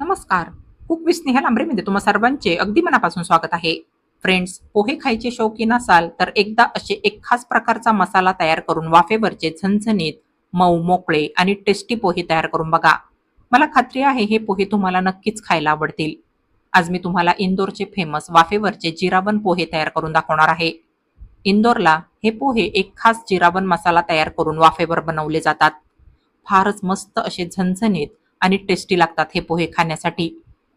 नमस्कार. Cook with Snehal आंबरेमध्ये तुम्हा सर्वांचे अगदी मनापासून स्वागत आहे. फ्रेंड्स पोहे खायचे शौकीन असाल तर एकदा असे एक खास प्रकारचा मसाला तयार करून वाफेवरचे झणझणीत मऊ मोकळे आणि टेस्टी पोहे तयार करून बघा. मला खात्री आहे हे पोहे तुम्हाला नक्कीच खायला आवडतील. आज मी तुम्हाला इंदोरचे फेमस वाफेवरचे जिरावन पोहे तयार करून दाखवणार आहे. इंदोरला हे पोहे एक खास जिरावन मसाला तयार करून वाफेवर बनवले जातात. फारच मस्त असे झणझणीत आणि टेस्टी लागतात हे पोहे खाण्यासाठी.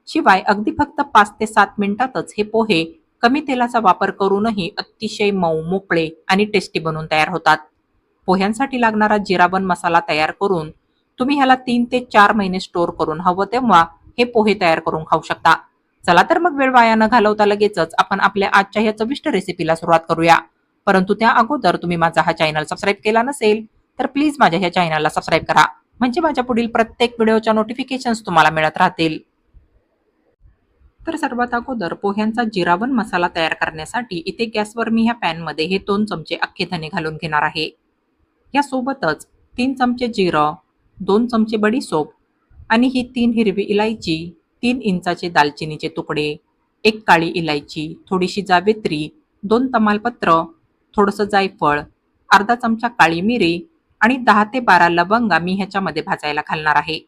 शिवाय अगदी फक्त पाच ते सात मिनिटातच हे पोहे कमी तेलाचा वापर करूनही अतिशय मऊ मोकळे आणि टेस्टी बनून तयार होतात. पोह्यांसाठी लागणारा जिराबन मसाला तयार करून तुम्ही ह्याला तीन ते चार महिने स्टोअर करून हवं तेव्हा हे पोहे तयार करून खाऊ शकता. चला तर मग वेळ वाया न घालवता लगेचच आपण आपल्या आजच्या ह्या चविष्ट रेसिपीला सुरुवात करूया. परंतु त्या अगोदर तुम्ही माझा हा चॅनल सबस्क्राईब केला नसेल तर प्लीज माझ्या ह्या चॅनलला सबस्क्राईब करा. म्हणजे माझ्या पुढील प्रत्येक व्हिडिओच्या नोटिफिकेशन्स तुम्हाला मिळत राहतील. तर सर्वात अगोदर पोह्यांचा जिरावन मसाला तयार करण्यासाठी इथे गॅसवर मी ह्या पॅनमध्ये हे दोन चमचे अख्खे धने घालून घेणार आहे. यासोबतच तीन चमचे जिरं दोन चमचे बडीसोप आणि ही तीन हिरवी इलायची तीन इंचाचे दालचिनीचे तुकडे एक काळी इलायची थोडीशी जावेत्री दोन तमालपत्र थोडंसं जायफळ अर्धा चमचा काळी मिरी आणि दहा ते बारा लवंगा मी ह्याच्यामध्ये भाजायला घालणार आहे.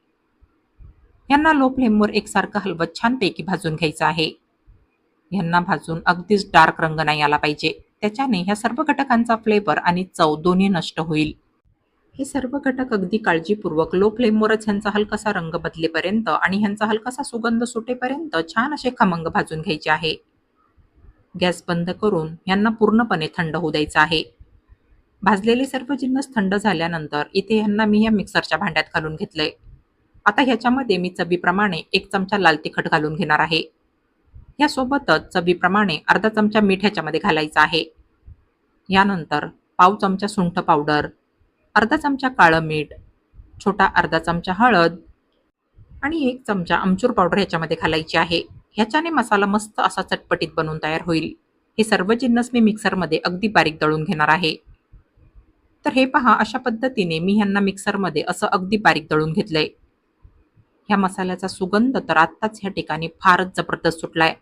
यांना लो फ्लेमवर एकसारखं हलवत छानपैकी भाजून घ्यायचं आहे. यांना भाजून अगदीच डार्क रंग नाही आला पाहिजे. त्याच्याने ह्या सर्व घटकांचा फ्लेवर आणि चव दोन्ही नष्ट होईल. हे सर्व घटक अगदी काळजीपूर्वक लो फ्लेमवरच ह्यांचा हलकासा रंग बदलेपर्यंत आणि ह्यांचा हलकासा सुगंध सुटेपर्यंत छान असे खमंग भाजून घ्यायचे आहे. गॅस बंद करून यांना पूर्णपणे थंड होऊ द्यायचं आहे. भाजलेले सर्व जिन्नस थंड झाल्यानंतर इथे ह्यांना मी या मिक्सरच्या भांड्यात घालून घेतलंय. आता ह्याच्यामध्ये मी चवीप्रमाणे एक चमचा लाल तिखट घालून घेणार आहे. यासोबतच चवीप्रमाणे अर्धा चमचा मीठ ह्याच्यामध्ये घालायचा आहे. यानंतर पाव चमचा सुंठ पावडर अर्धा चमचा काळं मीठ छोटा अर्धा चमचा हळद आणि एक चमचा आमचूर पावडर ह्याच्यामध्ये घालायची आहे. ह्याच्याने मसाला मस्त असा चटपटीत बनवून तयार होईल. हे सर्व जिन्नस मी मिक्सरमध्ये अगदी बारीक दळून घेणार आहे. तर हे पहा अशा पद्धतीने मी ह्यांना मिक्सरमध्ये असं अगदी बारीक दळून घेतलंय. ह्या मसाल्याचा सुगंध तर आत्ताच ह्या ठिकाणी फारच जबरदस्त सुटलाय.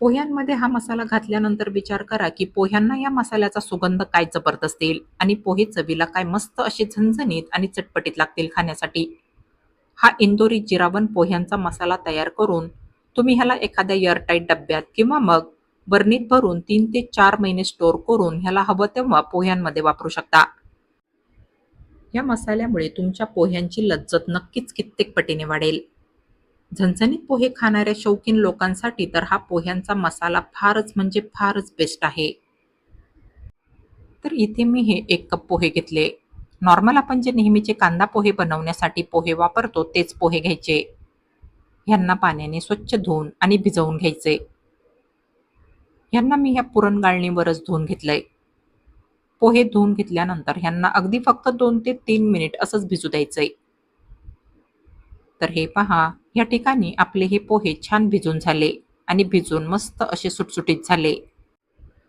पोह्यांमध्ये हा मसाला घातल्यानंतर विचार करा की पोह्यांना या मसाल्याचा सुगंध काय जबरदस्त येईल आणि पोहे चवीला काय मस्त असे झणझणीत आणि चटपटीत लागतील खाण्यासाठी. हा इंदोरी जिरावन पोह्यांचा मसाला तयार करून तुम्ही ह्याला एखाद्या एअरटाईट डब्यात किंवा मग बर्नीत भरून तीन ते चार महिने स्टोअर करून ह्याला हवं तेव्हा पोह्यांमध्ये वापरू शकता. या मसाल्यामुळे तुमच्या पोह्यांची लज्जत नक्कीच कित्येक पटीने वाढेल. झणझणीत पोहे खाणाऱ्या शौकीन लोकांसाठी तर हा पोह्यांचा मसाला फारच म्हणजे फारच बेस्ट आहे. तर इथे मी हे एक कप पोहे घेतले. नॉर्मल आपण जे नेहमीचे कांदा पोहे बनवण्यासाठी पोहे वापरतो तेच पोहे घ्यायचे. ह्यांना पाण्याने स्वच्छ धुवून आणि भिजवून घ्यायचे. ह्यांना मी ह्या पुरणगाळणीवरच धुवून घेतलंय. पोहे धुवून घेतल्यानंतर ह्यांना अगदी फक्त दोन ते तीन मिनिट असंच भिजू द्यायचंय. तर हे पहा या ठिकाणी आपले हे पोहे छान भिजून झाले आणि भिजून मस्त असे सुटसुटीत झाले.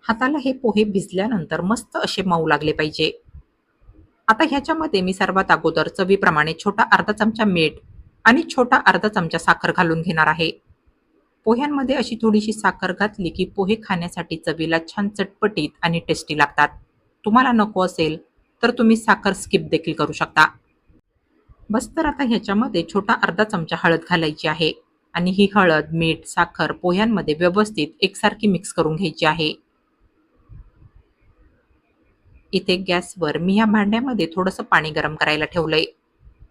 हाताला हे पोहे भिजल्यानंतर मस्त असे मऊ लागले पाहिजे. आता ह्याच्यामध्ये मी सर्वात अगोदर चवीप्रमाणे छोटा अर्धा चमचा मीठ आणि छोटा अर्धा चमचा साखर घालून घेणार आहे. पोह्यांमध्ये अशी थोडीशी साखर घातली की पोहे खाण्यासाठी चवीला छान चटपटीत आणि टेस्टी लागतात. तुम्हाला नको असेल तर तुम्ही साखर स्किप देखील करू शकता. बस तर आता ह्याच्यामध्ये छोटा अर्धा चमचा हळद घालायची आहे आणि ही हळद मीठ साखर पोह्यांमध्ये व्यवस्थित एकसारखी मिक्स करून घ्यायची आहे. इथे गॅसवर मी ह्या भांड्यामध्ये थोडंसं पाणी गरम करायला ठेवलंय.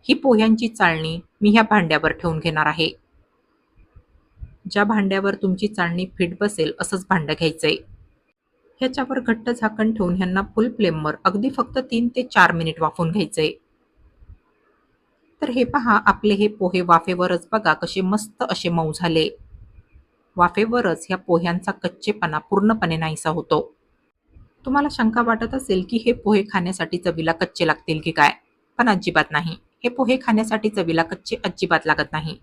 ही पोह्यांची चाळणी मी ह्या भांड्यावर ठेवून घेणार आहे. ज्या भांड्यावर तुमची चाळणी फिट बसेल असंच भांडं घ्यायचंय. ह्याच्यावर घट्ट झाकण ठेवून ह्यांना फुल फ्लेमवर अगदी फक्त तीन ते चार मिनिट वाफवून आहे तर हे पहा आपले हे पोहे वाफेवरच बघा कसे मस्त असे मऊ झाले. वाफेवरच ह्या पोह्यांचा कच्चेपणा पूर्णपणे नाहीसा होतो. तुम्हाला शंका वाटत असेल की हे पोहे खाण्यासाठी चवीला कच्चे लागतील की काय? पण अजिबात नाही. हे पोहे खाण्यासाठी चवीला कच्चे अजिबात लागत नाही.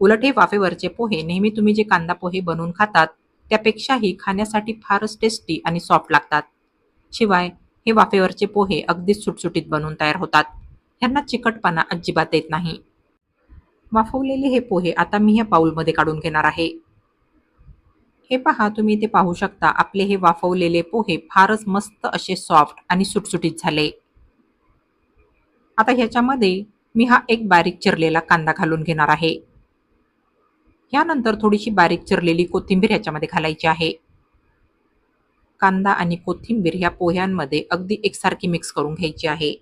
उलट हे वाफेवरचे पोहे नेहमी तुम्ही जे कांदा पोहे बनवून खातात त्यापेक्षाही खाण्यासाठी फारच टेस्टी आणि सॉफ्ट लागतात. शिवाय हे वाफेवरचे पोहे अगदीच सुटसुटीत बनवून तयार होतात. ह्यांना चिकटपणा अजिबात येत नाही. वाफवलेले हे पोहे आता मी ह्या पाऊलमध्ये काढून घेणार आहे. हे पहा तुम्ही इथे पाहू शकता आपले हे वाफवलेले पोहे फारच मस्त असे सॉफ्ट आणि सुटसुटीत झाले. आता ह्याच्यामध्ये मी हा एक बारीक चिरलेला कांदा घालून घेणार आहे. यानंतर थोडीशी बारीक चिरलेली कोथिंबीर ह्याच्यामध्ये घालायची आहे. कांदा आणि कोथिंबीर ह्या पोह्यांमध्ये अगदी एकसारखी मिक्स करून घ्यायची आहे.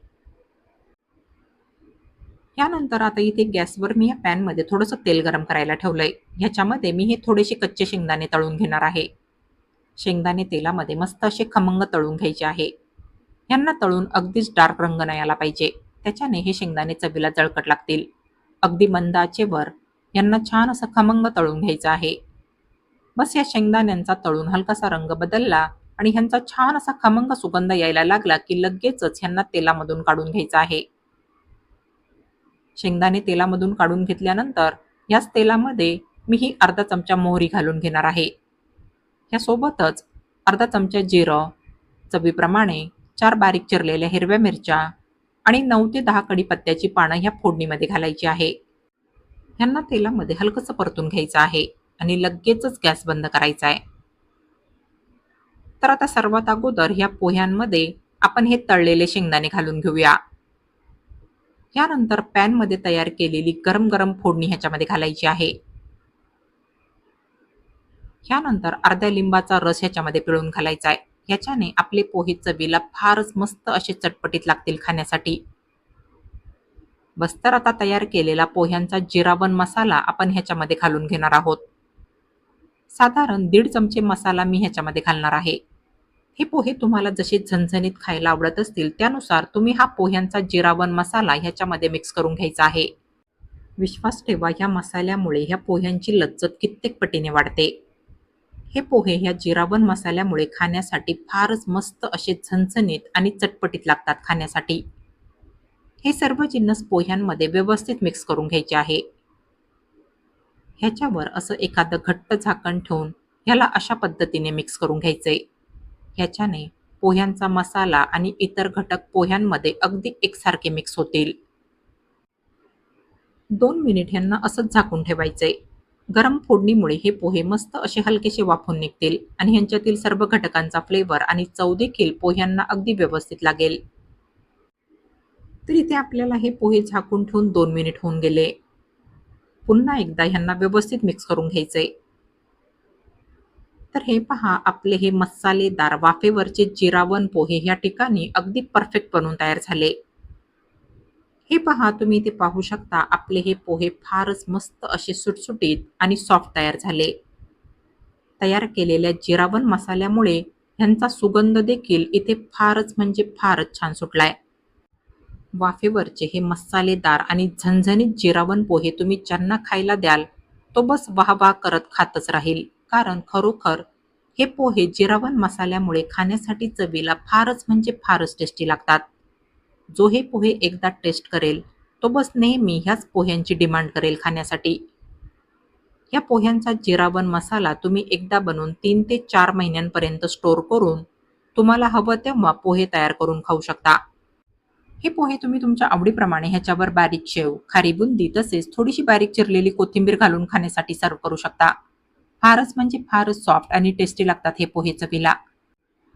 यानंतर आता इथे गॅसवर मी या पॅनमध्ये थोडंसं तेल गरम करायला ठेवलंय. ह्याच्यामध्ये मी हे थोडेसे कच्चे शेंगदाणे तळून घेणार आहे. शेंगदाणे तेलामध्ये मस्त असे खमंग तळून घ्यायचे आहे. यांना तळून अगदीच डार्क रंग नाही आला पाहिजे. त्याच्याने हे शेंगदाणे चवीला जळकट लागतील. अगदी मंदाचे वर यांना छान असं खमंग तळून घ्यायचं आहे. बस या शेंगदाण्यांचा तळून हलकासा रंग बदलला आणि ह्यांचा छान असा खमंग सुगंध यायला लागला की लगेचच ह्यांना तेलामधून काढून घ्यायचं आहे. शेंगदाणे तेलामधून काढून घेतल्यानंतर याच तेलामध्ये मी ही अर्धा चमचा मोहरी घालून घेणार आहे. ह्यासोबतच अर्धा चमचा जिरं चवीप्रमाणे चार बारीक चिरलेल्या हिरव्या मिरच्या आणि नऊ ते दहा कढीपत्त्याची पानं ह्या फोडणीमध्ये घालायची आहे. ह्यांना तेलामध्ये हलकंसं परतून घ्यायचं आहे आणि लगेचच गॅस बंद करायचा आहे. तर आता सर्वात अगोदर ह्या पोह्यांमध्ये आपण हे तळलेले शेंगदाणे घालून घेऊया. यानंतर पॅनमध्ये तयार केलेली गरम गरम फोडणी ह्याच्यामध्ये घालायची आहे. ह्यानंतर अर्ध्या लिंबाचा रस ह्याच्यामध्ये पिळून घालायचा आहे. ह्याच्याने आपले पोहे चवीला फारच मस्त असे चटपटीत लागतील खाण्यासाठी. बस्तर आता तयार केलेला पोह्यांचा जिरावन मसाला आपण ह्याच्यामध्ये घालून घेणार आहोत. साधारण दीड चमचे मसाला मी ह्याच्यामध्ये घालणार आहे. हे पोहे तुम्हाला जसे झणझणीत खायला आवडत असतील त्यानुसार तुम्ही हा पोह्यांचा जिरावन मसाला ह्याच्यामध्ये मिक्स करून घ्यायचा आहे. विश्वास ठेवा ह्या मसाल्यामुळे ह्या पोह्यांची लज्जत कित्येक पटीने वाढते. हे पोहे ह्या जिरावन मसाल्यामुळे खाण्यासाठी फारच मस्त असे झणझणीत आणि चटपटीत लागतात खाण्यासाठी. हे सर्व जिन्नस पोह्यांमध्ये व्यवस्थित मिक्स करून घ्यायचे आहे. ह्याच्यावर असं एखादं घट्ट झाकण ठेवून ह्याला अशा पद्धतीने मिक्स करून घ्यायचंय. ह्याच्याने पोह्यांचा मसाला आणि इतर घटक पोह्यांमध्ये अगदी एकसारखे मिक्स होतील. दोन मिनिट ह्यांना असंच झाकून ठेवायचंय. गरम फोडणीमुळे हे पोहे मस्त असे हलकेसे वाफून निघतील आणि ह्यांच्यातील सर्व घटकांचा फ्लेवर आणि चव देखील पोह्यांना अगदी व्यवस्थित लागेल. तर इथे आपल्याला हे पोहे झाकून ठेवून दोन मिनिट होऊन गेले. पुन्हा एकदा ह्यांना व्यवस्थित मिक्स करून घ्यायचंय. तर हे पहा आपले हे मसालेदार वाफेवरचे जिरावन पोहे ह्या ठिकाणी अगदी परफेक्ट बनून तयार झाले. हे पहा तुम्ही इथे पाहू शकता आपले हे पोहे फारच मस्त असे सुटसुटीत आणि सॉफ्ट तयार झाले. तयार केलेल्या जिरावन मसाल्यामुळे ह्यांचा सुगंध देखील इथे फारच म्हणजे फारच छान सुटलाय. वाफेवरचे हे मसालेदार आणि झणझणीत जिरावन पोहे तुम्ही ज्यांना खायला द्याल तो बस वाह वाह करत खातच राहील. कारण खरोखर हे पोहे जिरावन मसाल्यामुळे खाण्यासाठी चवीला फारच म्हणजे फारच टेस्टी लागतात. जो हे पोहे एकदा टेस्ट करेल तो बस नेहमी ह्याच पोह्यांची डिमांड करेल खाण्यासाठी. या पोह्यांचा जिरावन मसाला तुम्ही एकदा बनवून तीन ते चार महिन्यांपर्यंत स्टोअर करून तुम्हाला हवं तेव्हा पोहे तयार करून खाऊ शकता. हे पोहे तुम्ही तुमच्या आवडीप्रमाणे ह्याच्यावर बारीक शेव खारी बुंदी तसेच थोडीशी बारीक चिरलेली कोथिंबीर घालून खाण्यासाठी सर्व करू शकता. फारच म्हणजे फारच सॉफ्ट आणि टेस्टी लागतात हे पोहे चवीला.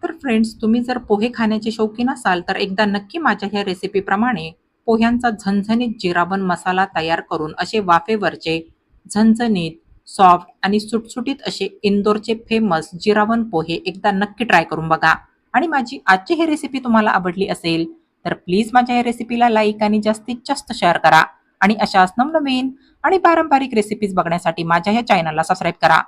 तर फ्रेंड्स तुम्ही जर पोहे खाण्याचे शौकीन असाल तर एकदा नक्की माझ्या ह्या रेसिपीप्रमाणे पोह्यांचा झणझणीत जिरावन मसाला तयार करून असे वाफेवरचे झणझणीत सॉफ्ट आणि सुटसुटीत असे इंदोरचे फेमस जिरावन पोहे एकदा नक्की ट्राय करून बघा. आणि माझी आजची ही रेसिपी तुम्हाला आवडली असेल तर प्लीज माझ्या या रेसिपीला लाईक आणि जास्तीत जास्त शेअर करा. आणि अशाच नवनवीन आणि पारंपरिक रेसिपीज बघण्यासाठी माझ्या ह्या चॅनलला सबस्क्राईब करा.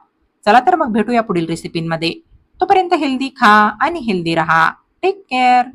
चला तर मग भेटूया पुढील रेसिपींमध्ये तोपर्यंत हेल्दी खा आणि हेल्दी रहा. Take care